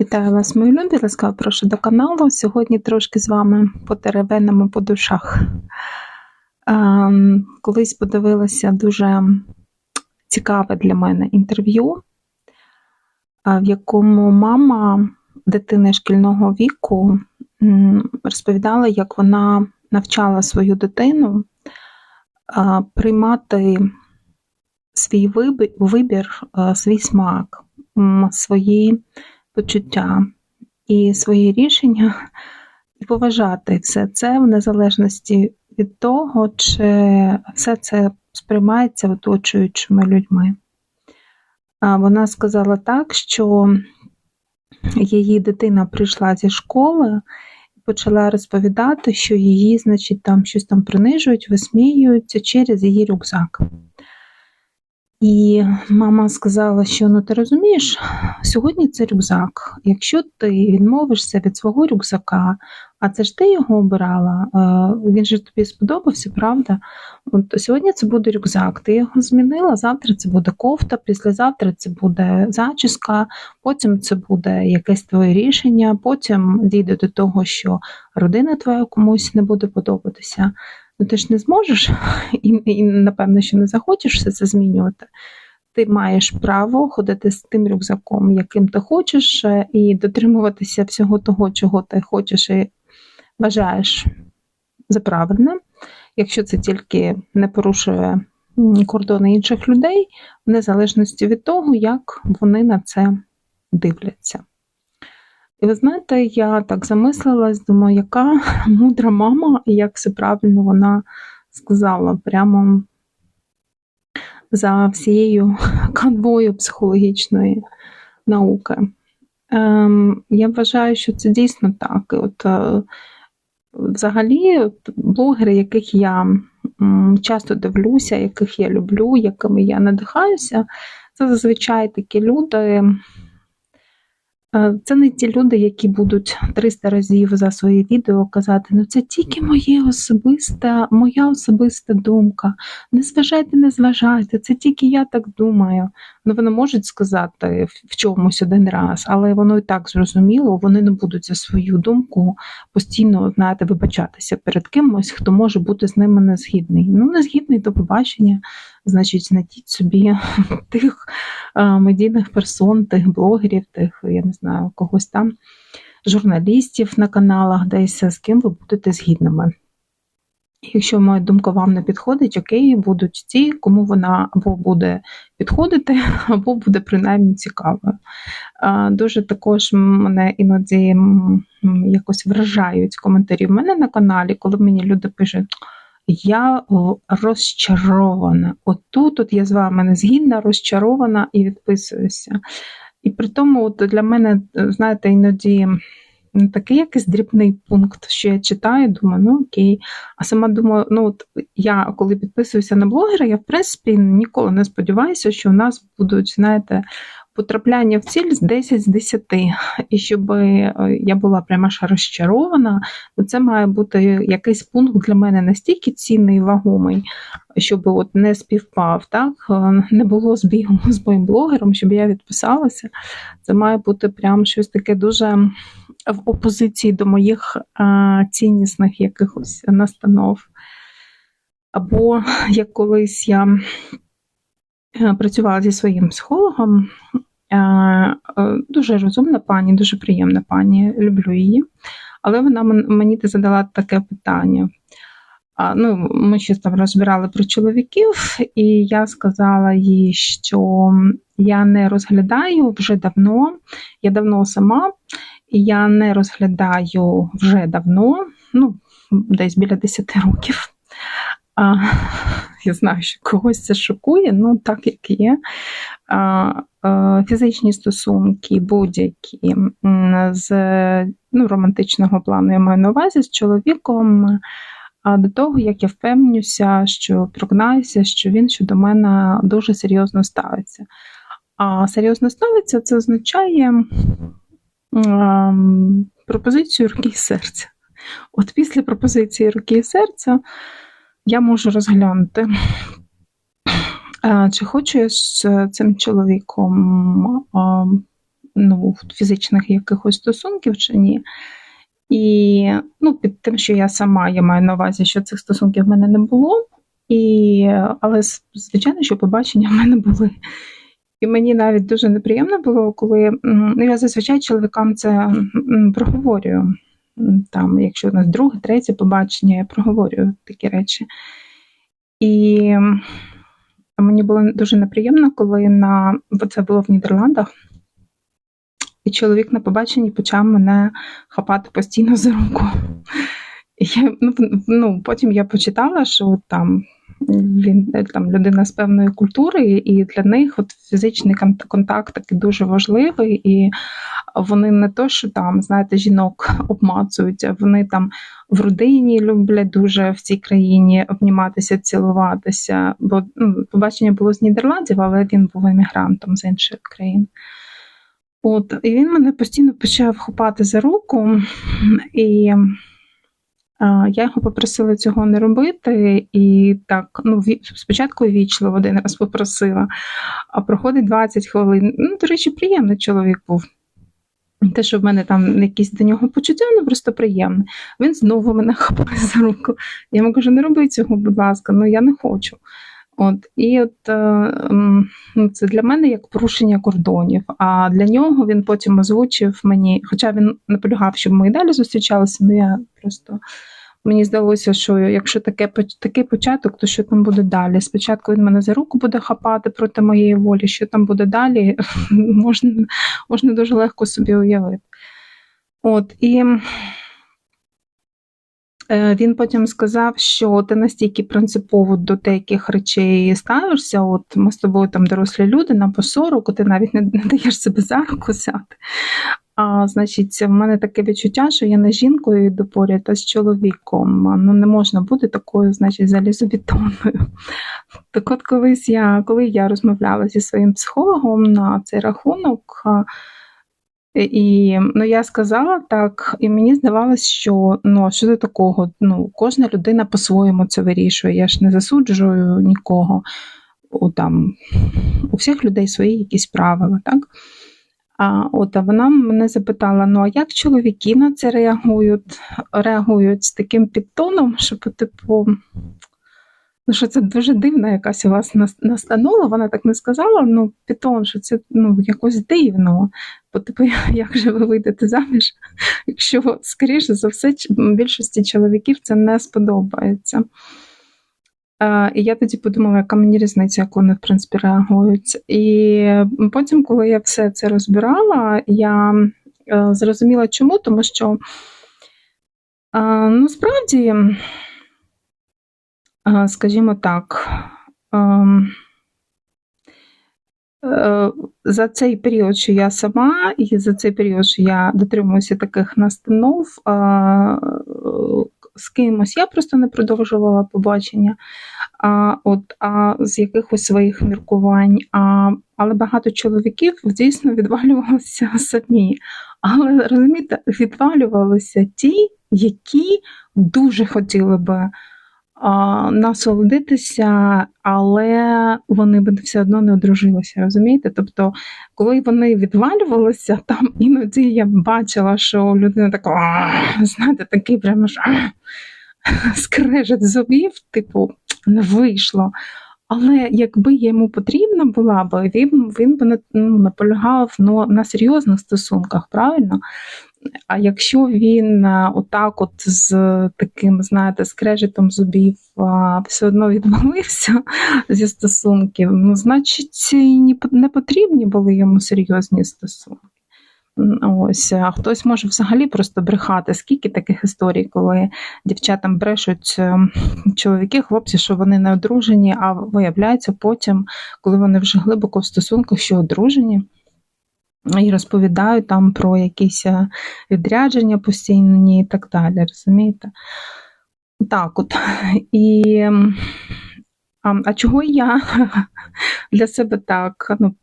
Вітаю вас, мої любі, ласкаво прошу до каналу. Сьогодні трошки з вами потеревенимо по душах. Ем, Колись подивилася дуже цікаве для мене інтерв'ю, е, в якому мама дитини шкільного віку розповідала, як вона навчала свою дитину е, приймати свій вибір, вибір е, свій смак, свої почуття і свої рішення, і поважати все це в незалежності від того, чи все це сприймається оточуючими людьми. Вона сказала так, що її дитина прийшла зі школи і почала розповідати, що її, значить, там щось там принижують, висміюються через її рюкзак. І мама сказала, що ну ти розумієш, сьогодні це рюкзак. Якщо ти відмовишся від свого рюкзака, а це ж ти його обирала, е, він же тобі сподобався, правда? От сьогодні це буде рюкзак, ти його змінила, завтра це буде кофта, післязавтра це буде зачіска, потім це буде якесь твоє рішення, потім дійде до того, що родина твоя комусь не буде подобатися. Ну ти ж не зможеш і, і напевно, що не захочеш все це змінювати. Ти маєш право ходити з тим рюкзаком, яким ти хочеш, е, і дотримуватися всього того, чого ти хочеш і вважаєш за правильне, якщо це тільки не порушує кордони інших людей, в незалежності від того, як вони на це дивляться. І ви знаєте, я так замислилась, думаю, яка мудра мама, і як все правильно вона сказала, прямо за всією канвою психологічної науки. Ем, я вважаю, що це дійсно так. От, е, взагалі, блогери, яких я м, часто дивлюся, яких я люблю, якими я надихаюся, це зазвичай такі люди. Е, Це не ті люди, які будуть 300 разів за свої відео казати, ну це тільки моє особисте, моя особиста думка. Не зважайте, не зважайте, це тільки я так думаю. Ну, вони можуть сказати в чомусь один раз, але воно і так зрозуміло, вони не будуть за свою думку постійно, знаєте, вибачатися перед кимось, хто може бути з ними не згідний. Ну, не згідний до побачення, значить, знайдіть собі тих е, медійних персон, тих блогерів, тих, я не знаю, когось там, журналістів на каналах, десь з ким ви будете згідними. Якщо моя думка вам не підходить, окей, будуть ті, кому вона або буде підходити, або буде принаймні цікавою. Е, Дуже також мене іноді якось вражають коментарі в мене на каналі, коли мені люди пишуть. Я розчарована. Отут от я з вами не згідна, розчарована і відписуюся. І при тому, от для мене, знаєте, іноді такий якийсь дрібний пункт, що я читаю, думаю, ну окей. А сама думаю, ну от я коли підписуюся на блогера, я в принципі ніколи не сподіваюся, що у нас будуть, знаєте, потрапляння в ціль з 10 з 10. І щоб е, я була прямо аж розчарована, то це має бути якийсь пункт для мене настільки цінний і вагомий, щоб от не співпав, так? е, не було збігу з моїм блогером, щоб я відписалася. Це має бути прям щось таке дуже в опозиції до моїх е, ціннісних якихось настанов. Або як колись я працювала зі своїм психологом, дуже розумна пані, дуже приємна пані, люблю її. Але вона мені задала таке питання. Ну, ми щось там розбирали про чоловіків, і я сказала їй, що я не розглядаю вже давно, я давно сама, і я не розглядаю вже давно, ну, десь біля 10 років. А, я знаю, що когось це шокує, ну так як є. Фізичні стосунки будь-які з ну, романтичного плану я маю на увазі з чоловіком. А до того, як я впевнюся, що прогнаюся, що він щодо мене дуже серйозно ставиться. А серйозно ставиться, це означає пропозицію руки і серця. От після пропозиції руки і серця я можу розглянути, чи хочу з цим чоловіком ну, фізичних якихось стосунків чи ні. І ну, під тим, що я сама я маю на увазі, що цих стосунків в мене не було. І, Але, звичайно, що побачення в мене були. І мені навіть дуже неприємно було, коли ну, я зазвичай чоловікам це проговорюю. Там, Якщо у нас друге, третє побачення, я проговорюю такі речі. І мені було дуже неприємно, коли на бо це було в Нідерландах, і чоловік на побаченні почав мене хапати постійно за руку. Я, ну, ну, Потім я почитала, що там він там людина з певної культури, і для них от фізичний контакт такий дуже важливий, і вони не то, що там, знаєте, жінок обмацують, а вони там в родині люблять дуже в цій країні обніматися, цілуватися. Бо ну, побачення було з Нідерландів, але він був емігрантом з інших країн. От, І він мене постійно почав хопати за руку, і я його попросила цього не робити, і так, ну, спочатку вічливо один раз попросила, а проходить 20 хвилин. Ну, До речі, приємний чоловік був. Те, що в мене там якісь до нього почуття, ну просто приємне. Він знову мене хапає за руку. Я йому кажу, не роби цього, будь ласка, ну я не хочу. От І от е, ну, це для мене як порушення кордонів. А для нього він потім озвучив мені, хоча він наполягав, щоб ми і далі зустрічалися, але я просто мені здалося, що якщо таке, такий початок, то що там буде далі? Спочатку він мене за руку буде хапати проти моєї волі, що там буде далі, можна, можна дуже легко собі уявити. От, і він потім сказав, що ти настільки принципово до деяких речей ставишся. От ми з тобою там дорослі люди, нам по 40, ти навіть не, не даєш себе за руку взяти. А значить, в мене таке відчуття, що я не жінкою йду поряд, а з чоловіком. Ну не можна бути такою, значить, залізобетонною. Так от колись я, коли я розмовляла зі своїм психологом на цей рахунок. І ну, я сказала так, і мені здавалось, що ну, що до такого? Ну, Кожна людина по-своєму це вирішує. Я ж не засуджую нікого. У, там, У всіх людей свої якісь правила. так? А от а вона мене запитала: ну а як чоловіки на це реагують реагують з таким підтоном, що, типу, Ну, що це дуже дивна якась у вас настанова, вона так не сказала, ну підтон, що це ну, якось дивно. Бо типу, як же ви вийдете заміж, якщо, скоріше за все, більшості чоловіків це не сподобається. І я тоді подумала, яка мені різниця, як вони в принципі реагують. І потім, коли я все це розбирала, я uh, зрозуміла, чому, тому що ну, справді скажімо так, ем, е, за цей період, що я сама, і за цей період, що я дотримуюся таких настанов, з кимось я просто не продовжувала побачення, а от, а з якихось своїх міркувань. А, Але багато чоловіків дійсно відвалювалися самі. Але розумієте, відвалювалися ті, які дуже хотіли би насолодитися, але вони б все одно не одружилися, розумієте? Тобто, коли вони відвалювалися, там іноді я бачила, що людина така, знаєте, такий прямо ж скрежет зубів, типу, не вийшло. Але якби йому потрібна була б, він він би ну, наполягав ну, на серйозних стосунках, правильно? А якщо він е, отак, от з таким, знаєте, скрежетом зубів все одно відмовився зі стосунків, ну, значить, не потрібні були йому серйозні стосунки. Ось, хтось може взагалі просто брехати. Скільки таких історій, коли дівчатам брешуть е, чоловіки, хлопці, що вони не одружені, а виявляється потім, коли вони вже глибоко в стосунках, що одружені і розповідають там про якісь е, відрядження постійні і так далі. розумієте? Так от. І, А а чого я для себе так ну,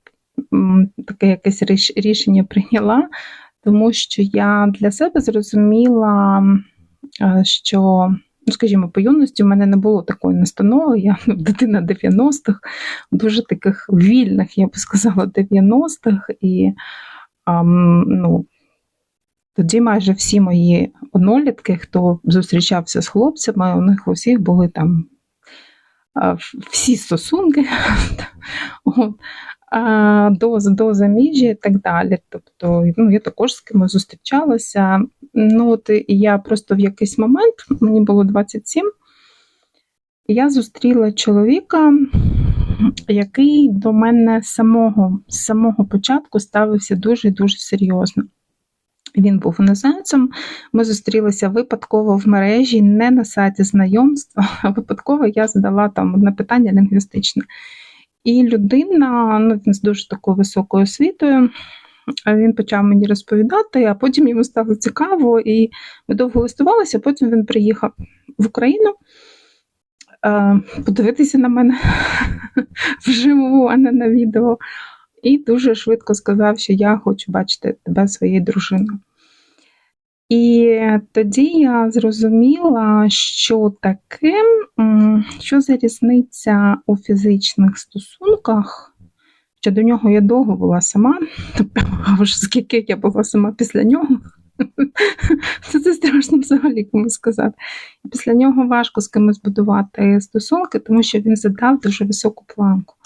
таке якесь рішення прийняла? Тому що я для себе зрозуміла, е, що ну, скажімо, по юності в мене не було такої настанови. Я ну, дитина 90-х, дуже таких вільних, я би сказала, 90-х. І А, ну, тоді майже всі мої однолітки, хто зустрічався з хлопцями, у них у всіх були там всі стосунки до до заміжжя і так далі. Тобто, ну, я також з кимось зустрічалася. Ну, от я просто в якийсь момент, мені було 27, я зустріла чоловіка, який до мене самого, з самого початку ставився дуже-дуже серйозно. Він був іноземцем. Ми зустрілися випадково в мережі, не на сайті знайомства, а випадково я задала там одне питання лінгвістичне. І людина, ну він з дуже такою високою освітою, він почав мені розповідати, а потім йому стало цікаво, і ми довго листувалися, потім він приїхав в Україну е, подивитися на мене вживу, а не на відео. І дуже швидко сказав, що я хочу бачити тебе своєю дружиною. І тоді я зрозуміла, що таке, що за різниця у фізичних стосунках, що до нього я довго була сама, тобто, скільки я була сама після нього, це, це страшно взагалі комусь сказати. Після нього важко з кимось будувати стосунки, тому що він задав дуже високу планку.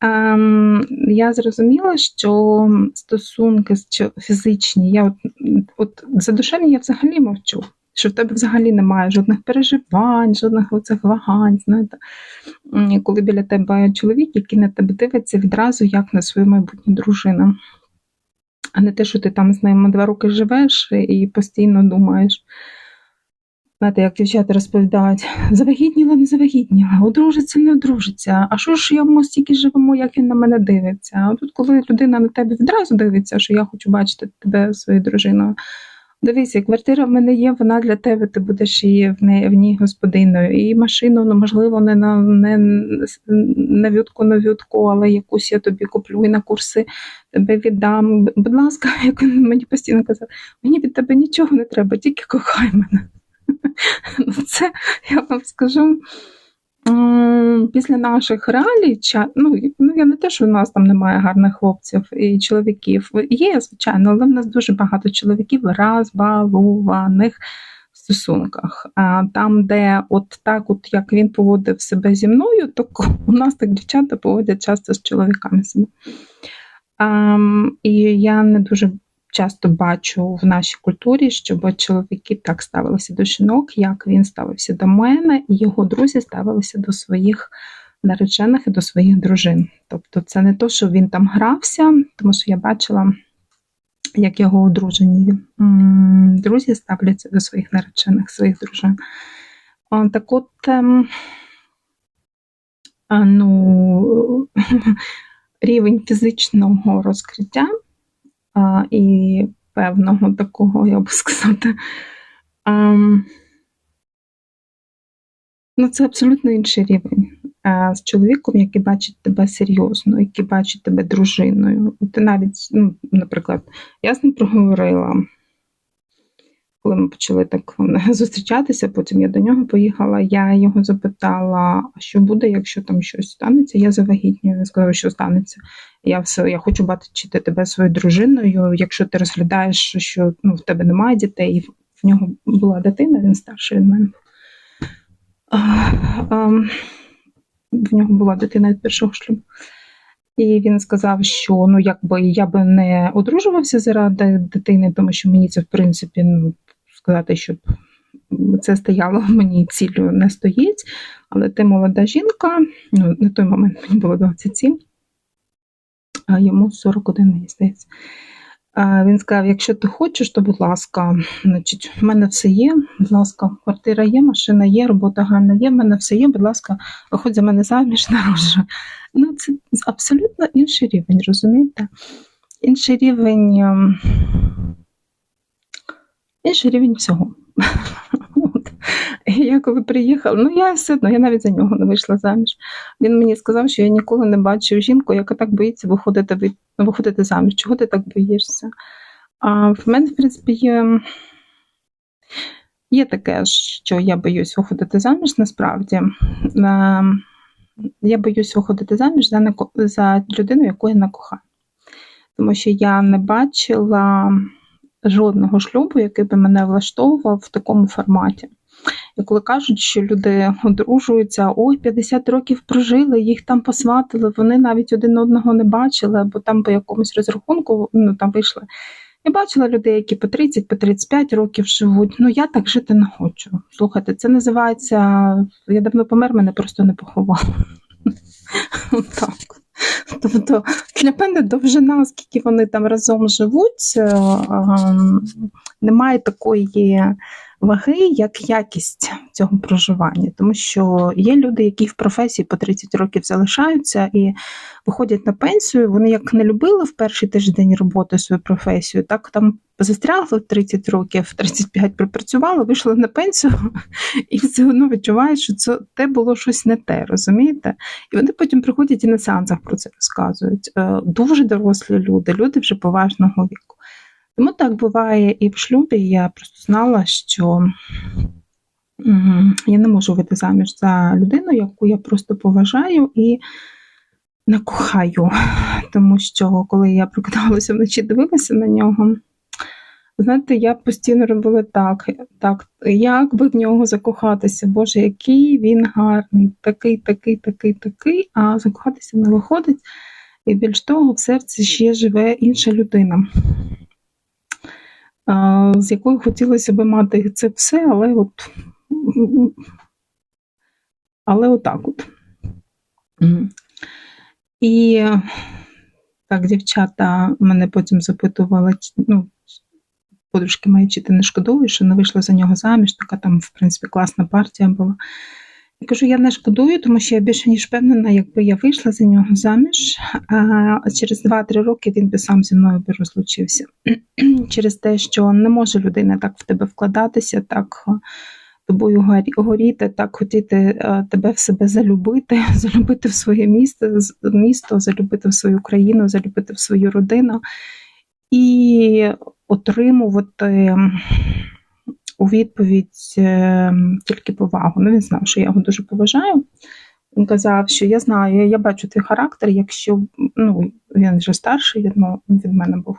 Ем, Я зрозуміла, що стосунки фізичні, я от, от за душевні я взагалі мовчу, що в тебе взагалі немає жодних переживань, жодних оцих вагань. знаєте. Коли біля тебе чоловік, який на тебе дивиться відразу як на свою майбутню дружину. А не те, що ти там з ними два роки живеш і постійно думаєш. Знаєте, як дівчата розповідають, завагітніла, не завагітніла, одружиться, не одружиться. А що ж я йому стільки живемо, як він на мене дивиться? А тут, коли людина на тебе відразу дивиться, що я хочу бачити тебе своєю дружиною. Дивися, квартира в мене є, вона для тебе, ти будеш її в неї в ній господиною. І машину, ну можливо, не на не на вютку на вютку, але якусь я тобі куплю і на курси тебе віддам. Будь ласка, як він мені постійно казав, мені від тебе нічого не треба, тільки кохай мене. Ну, це я вам скажу. Після наших реалій, ну, ну я не те, що в нас там немає гарних хлопців і чоловіків. Є, звичайно, але в нас дуже багато чоловіків розбалуваних в стосунках. Там, де от так, от як він поводив себе зі мною, то у нас так дівчата поводять часто з чоловіками себе. І я не дуже часто бачу в нашій культурі, щоб чоловіки так ставилися до жінок, як він ставився до мене, і його друзі ставилися до своїх наречених і до своїх дружин. Тобто, це не то, що він там грався, тому що я бачила, як його одружені друзі ставляться до своїх наречених, своїх дружин. Так от, ем, ну, рівень фізичного розкриття і певного такого, я би сказати. Ну, це абсолютно інший рівень. З чоловіком, який бачить тебе серйозно, який бачить тебе дружиною. Ти навіть, ну, наприклад, я з ним проговорила коли ми почали так зустрічатися, потім я до нього поїхала. Я його запитала, що буде, якщо там щось станеться. Я завагітнюю. Він сказав, що станеться. Я все, я хочу бачити тебе своєю дружиною. Якщо ти розглядаєш, що ну, в тебе немає дітей, в нього була дитина, він старший від мене. В нього була дитина від першого шлюбу. І він сказав, що ну якби я би не одружувався заради дитини, тому що мені це в принципі ну, сказати, щоб це стояло мені ціллю не стоїть. Але ти молода жінка, ну на той момент мені було 27, а йому 41, мені. Він сказав: якщо ти хочеш, то будь ласка, значить, в мене все є. Будь ласка, квартира є, машина є, робота гарна є, в мене все є, будь ласка, виходь за мене заміж народжуй. Ну, це абсолютно інший рівень, розумієте? Інший рівень ем, інший рівень всього. Я коли приїхала, ну я все одно, я навіть за нього не вийшла заміж. Він мені сказав, що я ніколи не бачив жінку, яка так боїться виходити виходити заміж. Чого ти так боїшся? А в мене, в принципі, є є таке, що я боюсь виходити заміж насправді. Я боюсь виходити заміж за за людину, яку я не кохаю. тому що я не бачила жодного шлюбу, який би мене влаштовував в такому форматі. І коли кажуть, що люди одружуються, ой, 50 років прожили, їх там посватили, вони навіть один одного не бачили, або там по якомусь розрахунку ну, там вийшли. Я бачила людей, які по 30, по 35 років живуть. Ну я так жити не хочу. Слухайте, це називається. Я давно помер, мене просто не поховали. Так. Тобто для мене довжина, оскільки вони там разом живуть, е, ем, немає такої ваги, як якість цього проживання, тому що є люди, які в професії по 30 років залишаються і виходять на пенсію. Вони як не любили в перший тиждень роботи свою професію, так там застрягли в 30 років, 35 пропрацювали, вийшли на пенсію, і все одно відчувають, що це те було щось не те, розумієте? І вони потім приходять і на сеансах про це розказують. Е, дуже дорослі люди, люди вже поважного віку. Тому так буває і в шлюбі. Я просто знала, що я не можу вийти заміж за людину, яку я просто поважаю і не кохаю. Тому що коли я прокидалася вночі, дивилася на нього. Знаєте, я постійно робила так, так, як би в нього закохатися, Боже, який він гарний, такий, такий, такий, такий, а закохатися не виходить. І більш того, в серці ще живе інша людина з якою хотілося б мати це все, але от але отак от. І так, дівчата мене потім запитували, ну, подружки мої, чи ти не шкодуєш, що не вийшла за нього заміж, така там, в принципі, класна партія була. Я кажу, я не шкодую, тому що я більше ніж впевнена, якби я вийшла за нього заміж, а через 2-3 роки він би сам зі мною би розлучився. через те, що не може людина так в тебе вкладатися, так тобою горіти, так хотіти тебе в себе залюбити, залюбити в своє місто, місто, залюбити в свою країну, залюбити в свою родину і отримувати у відповідь е, тільки повагу. Ну, він знав, що я його дуже поважаю. Він казав, що я знаю, я бачу твій характер, якщо ну, він вже старший від, від мене був.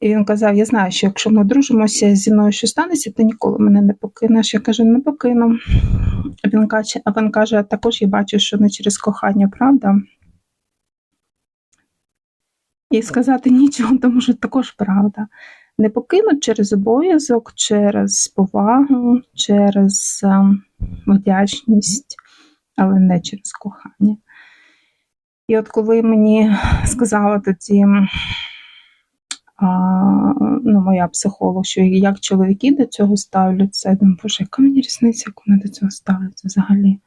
І він казав: Я знаю, що якщо ми одружимося зі мною що станеться, ти ніколи мене не покинеш. Я кажу, не покину. Він каже, а він каже, також я бачу, що не через кохання, правда. І сказати нічого, тому що також правда не покинуть через обов'язок, через повагу, через ем, вдячність, але не через кохання. І от коли мені сказала тоді а, ну, моя психолог, що як чоловіки до цього ставляться, я думаю, боже, яка мені різниця, як вони до цього ставляться взагалі?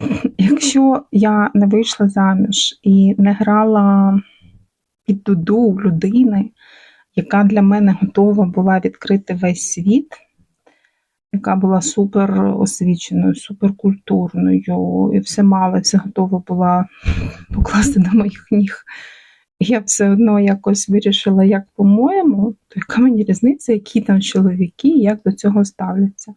Якщо я не вийшла заміж і не грала під дуду людини, яка для мене готова була відкрити весь світ, яка була супер освіченою, суперкультурною, і все мала, все готова була покласти до моїх ніг. Я все одно якось вирішила, як по-моєму, то яка мені різниця, які там чоловіки, як до цього ставляться.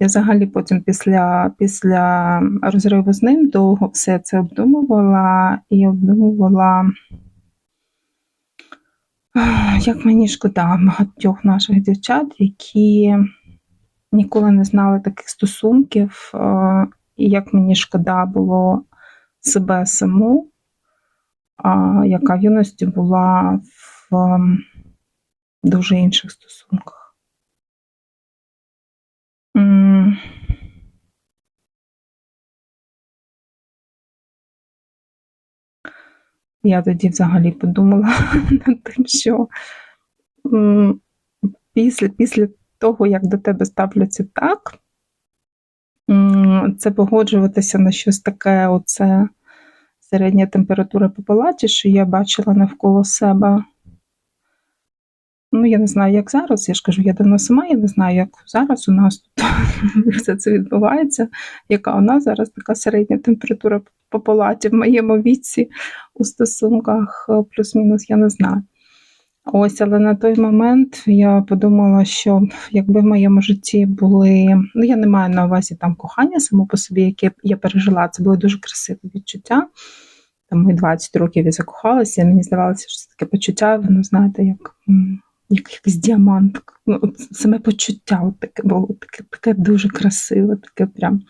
Я взагалі потім після після розриву з ним довго все це обдумувала і обдумувала як мені шкода багатьох наших дівчат, які ніколи не знали таких стосунків, і як мені шкода було себе саму, яка в юності була в дуже інших стосунках. Я тоді взагалі подумала над тим, що після після того, як до тебе ставляться так, це погоджуватися на щось таке, оце середня температура по палаті, що я бачила навколо себе. Ну, я не знаю, як зараз. Я ж кажу, я давно сама, я не знаю, як зараз у нас тут все це відбувається, яка у нас зараз така середня температура по палаті в моєму віці у стосунках, е, плюс-мінус, я не знаю. Ось, але на той момент я подумала, що якби в моєму житті були. Ну, я не маю на увазі там кохання само по собі, яке я пережила, це були дуже красиві відчуття. там і 20 років я закохалася, і мені здавалося, що це таке почуття, воно, знаєте, як якийсь діамант. Ну, саме почуття таке було таке, таке дуже красиве, таке прям,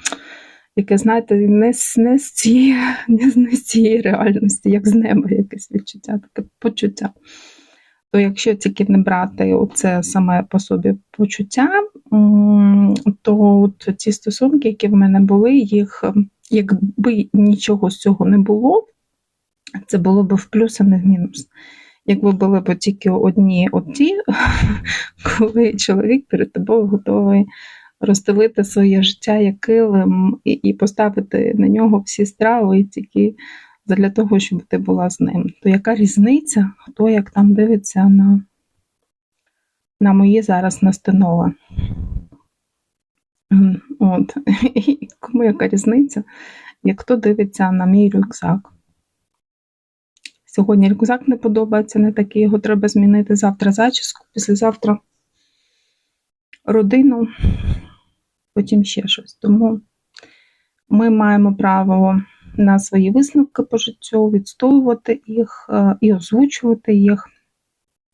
яке, знаєте, не, з- не, з цієї, не, не з цієї реальності, як з неба якесь відчуття, таке почуття. То якщо тільки не брати оце саме по собі почуття, то от ці стосунки, які в мене були, їх якби нічого з цього не було, це було б в плюс, а не в мінус. Якби були б тільки одні оті, коли чоловік перед тобою готовий розстелити своє життя як килим і, і поставити на нього всі страви тільки для того, щоб ти була з ним. То яка різниця, хто як там дивиться на, на мої зараз настанови? От. І кому яка різниця, як хто дивиться на мій рюкзак? Сьогодні рюкзак не подобається, не такий, його треба змінити. Завтра зачіску, післязавтра родину, потім ще щось. Тому ми маємо право на свої висновки по життю, відстоювати їх е, і озвучувати їх.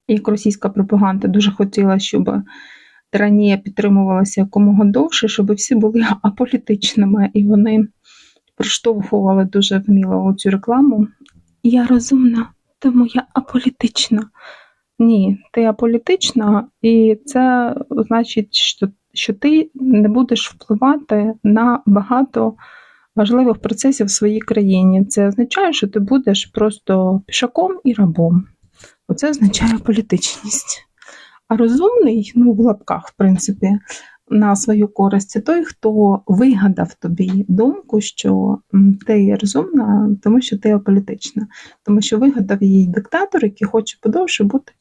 Як російська пропаганда дуже хотіла, щоб тиранія підтримувалася якомога довше, щоб всі були аполітичними, і вони проштовхували дуже вміло цю рекламу. Я розумна, тому я аполітична. Ні, ти аполітична, і це значить, що, що ти не будеш впливати на багато важливих процесів в своїй країні. Це означає, що ти будеш просто пішаком і рабом. Оце означає політичність. А розумний, ну в лапках, в принципі, на свою користь, той, хто вигадав тобі думку, що ти розумна, тому що ти аполітична, тому що вигадав її диктатор, який хоче подовше бути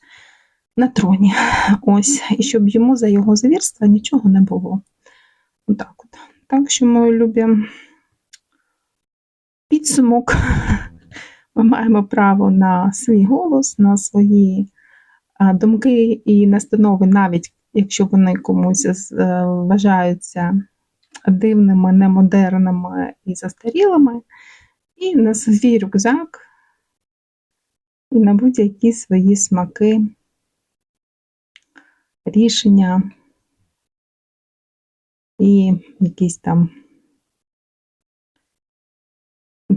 на троні. Ось, і щоб йому за його звірства нічого не було. Отак от. Так що, мої любі, підсумок. Ми маємо право на свій голос, на свої думки і настанови, навіть якщо вони комусь е, вважаються дивними, немодерними і застарілими, і на свій рюкзак, і на будь-які свої смаки, рішення і якісь там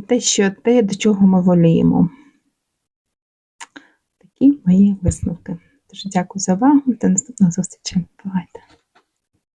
те, що те, до чого ми воліємо. Такі мої висновки. Дуже дякую за увагу. До наступного зустрічі. Бувайте!